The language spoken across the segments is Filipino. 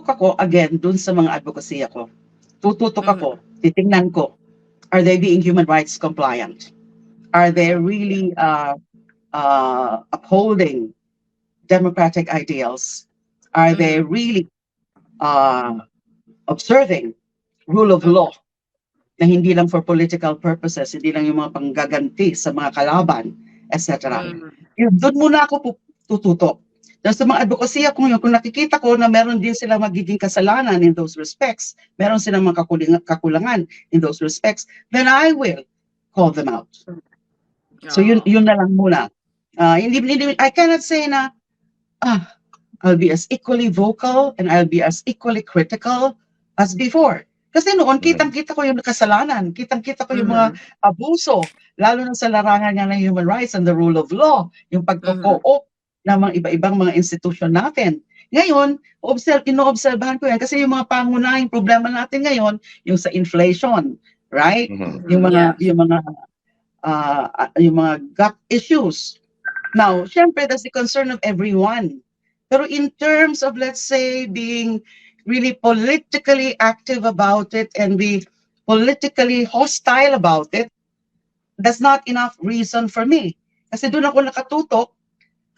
tututok ako again dun sa mga advocacy ako. Tututok Mhm. ako, titingnan ko, are they being human rights compliant? Are they really uh, uh, upholding democratic ideals? Are they really uh, observing rule of law na hindi lang for political purposes, hindi lang yung mga panggaganti sa mga kalaban, etc. Mm. Doon muna ako tututok. Dahil sa mga advocacy kung yun, kung nakikita ko na meron din sila magiging kasalanan in those respects, meron silang mga kakulangan in those respects, then I will call them out. So yun, yun na lang muna. Ah, hindi, hindi, I cannot say na, ah, I'll be as equally vocal and I'll be as equally critical as before. Kasi noon, kitang-kita ko yung kasalanan, kitang-kita ko yung mga Mhm. abuso, lalo na sa larangan nga ng human rights and the rule of law, yung pagko-co-op ng mga iba-ibang mga institusyon natin. Ngayon, observe, inoobserbahan ko yan kasi yung mga pangunahing problema natin ngayon, yung sa inflation, right? Mhm. Yung mga, Yeah. yung mga, ah, yung mga gut issues. Now, syempre, that's the concern of everyone. Pero in terms of, let's say, being really politically active about it and be politically hostile about it, that's not enough reason for me. Kasi doon ako nakatutok.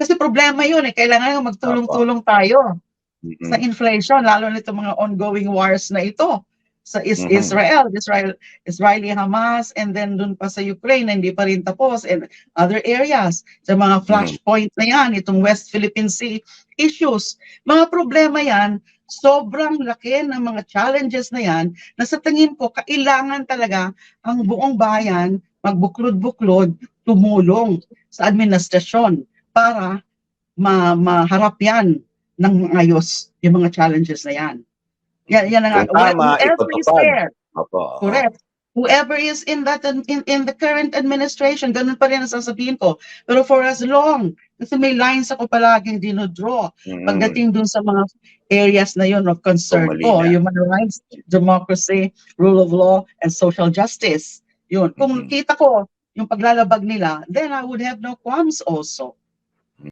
Kasi problema yun eh. Kailangan nga magtulong-tulong tayo Mhm. sa inflation, lalo na itong mga ongoing wars na ito sa is Mhm. Israel, Israel, Israeli Hamas, and then dun pa sa Ukraine na hindi pa rin tapos, and other areas, sa mga flashpoint na yan, itong West Philippine Sea issues. Mga problema yan, sobrang laki ng mga challenges na yan, na sa tingin ko, kailangan talaga ang buong bayan magbuklod-buklod, tumulong sa administrasyon para ma maharap yan ng maayos yung mga challenges na yan. Yan, yan ang tama, whoever is itutupad. there, Opo. correct. Whoever is in that in, in the current administration, ganun pa rin ang sasabihin ko. Pero for as long, kasi may lines ako palaging dinodraw Mhm. pagdating dun sa mga areas na yun of concern ko, human rights, democracy, rule of law, and social justice. Yun. Kung Mhm. kita ko yung paglalabag nila, then I would have no qualms also.